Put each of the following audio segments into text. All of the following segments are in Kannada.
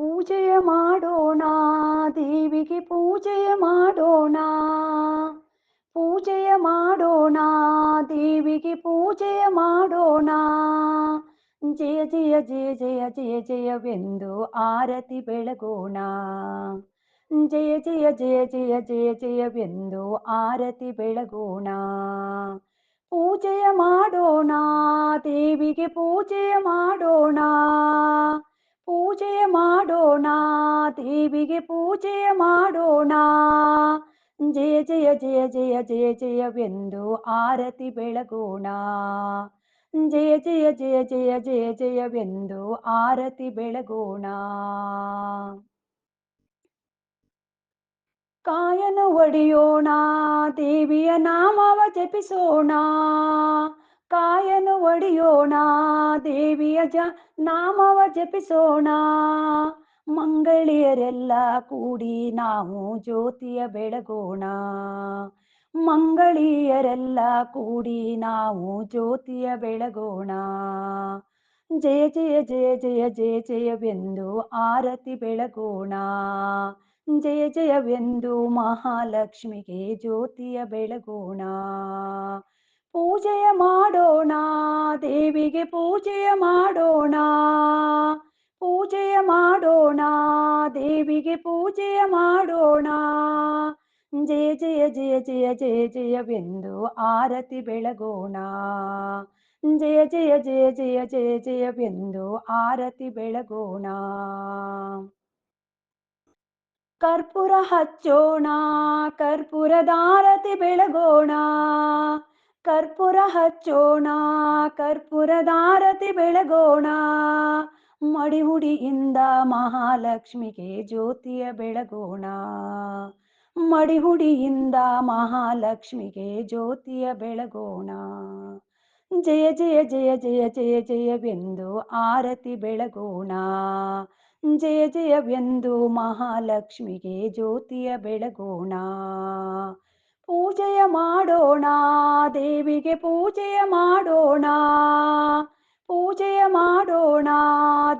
ಪೂಜೆಯ ಮಾಡೋಣ ದೇವಿಗೆ ಪೂಜೆಯ ಮಾಡೋಣ ಪೂಜೆಯ ಮಾಡೋಣ ದೇವಿಗೆ ಪೂಜೆಯ ಮಾಡೋಣ ಜಯ ಜಯ ಜಯ ಜಯ ಜಯ ಜಯವೆಂದು ಆರತಿ ಬೆಳಗೋಣ ಜಯ ಜಯ ಜಯ ಜಯ ಜಯ ಜಯವೆಂದು ಆರತಿ ಬೆಳಗೋಣ ಪೂಜೆಯ ಮಾಡೋಣ ದೇವಿಗೆ ಪೂಜೆಯ ಮಾಡೋಣ ಪೂಜೆಯ ಮಾಡೋಣ, ದೇವಿಗೆ ಪೂಜೆಯ ಮಾಡೋಣ. ಜಯ ಜಯ ಜಯ ಜಯ ಜಯ, ಜಯವೆಂದು ಆರತಿ ಬೆಳಗೋಣ. ಜಯ ಜಯ ಜಯ ಜಯ ಜಯ, ಜಯವೆಂದು ಆರತಿ ಬೆಳಗೋಣ. ಕಾಯನು ಒಡೆಯೋಣ, ದೇವಿಯ ನಾಮವ ಜಪಿಸೋಣ. ಕಾಯನು ಒಡೆಯೋಣ, ದೇವಿಯ ಜ ನಾಮವ ಜಪಿಸೋಣ. ಮಂಗಳಿಯರೆಲ್ಲ ಕೂಡಿ ನಾವು ಜ್ಯೋತಿಯ ಬೆಳಗೋಣ. ಮಂಗಳಿಯರೆಲ್ಲ ಕೂಡಿ ನಾವು ಜ್ಯೋತಿಯ ಬೆಳಗೋಣ. ಜಯ ಜಯ ಜಯ ಜಯ ಜಯ, ಜಯವೆಂದು ಆರತಿ ಬೆಳಗೋಣ. ಜಯ, ಜಯವೆಂದು ಮಹಾಲಕ್ಷ್ಮಿಗೆ ಜ್ಯೋತಿಯ ಬೆಳಗೋಣ. ಪೂಜೆಯ ಮಾಡೋಣ ದೇವಿಗೆ ಪೂಜೆಯ ಮಾಡೋಣ. ಪೂಜೆಯ ಮಾಡೋಣ. ದೇವಿಗೆ ಪೂಜೆಯ ಮಾಡೋಣ. ಜಯ ಜಯ ಜಯ ಜಯ ಜಯ, ಜಯವೆಂದು ಆರತಿ ಬೆಳಗೋಣ. ಜಯ ಜಯ ಜಯ ಜಯ ಜಯ, ಜಯವೆಂದು ಆರತಿ ಬೆಳಗೋಣ. ಕರ್ಪೂರ ಹಚ್ಚೋಣ. ಕರ್ಪೂರದಾರತಿ ಬೆಳಗೋಣ. ಕರ್ಪೂರ ಹಚ್ಚೋಣ ಕರ್ಪೂರದಾರತಿ ಬೆಳಗೋಣ. ಮಡಿಹುಡಿಯಿಂದ ಮಹಾಲಕ್ಷ್ಮಿಗೆ ಜ್ಯೋತಿಯ ಬೆಳಗೋಣ. ಮಡಿಹುಡಿಯಿಂದ ಮಹಾಲಕ್ಷ್ಮಿಗೆ ಜ್ಯೋತಿಯ ಬೆಳಗೋಣ. ಜಯ ಜಯ ಜಯ ಜಯ ಜಯ, ಜಯವೆಂದು ಆರತಿ ಬೆಳಗೋಣ. ಜಯ, ಜಯವೆಂದು ಮಹಾಲಕ್ಷ್ಮಿಗೆ ಜ್ಯೋತಿಯ ಬೆಳಗೋಣ. ಪೂಜೆಯ ಮಾಡೋಣ ದೇವಿಗೆ ಪೂಜೆಯ ಮಾಡೋಣ ಪೂಜೆಯ ಮಾಡೋಣ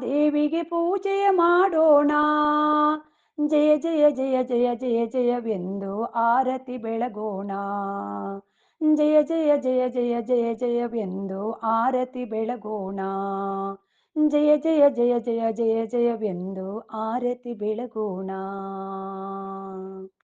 ದೇವಿಗೆ ಪೂಜೆಯ ಮಾಡೋಣ ಜಯ ಜಯ ಜಯ ಜಯ ಜಯ ಜಯವೆಂದು ಆರತಿ ಬೆಳಗೋಣ ಜಯ ಜಯ ಜಯ ಜಯ ಜಯ ಜಯವೆಂದು ಆರತಿ ಬೆಳಗೋಣ ಜಯ ಜಯ ಜಯ ಜಯ ಜಯ ಜಯವೆಂದು ಆರತಿ ಬೆಳಗೋಣ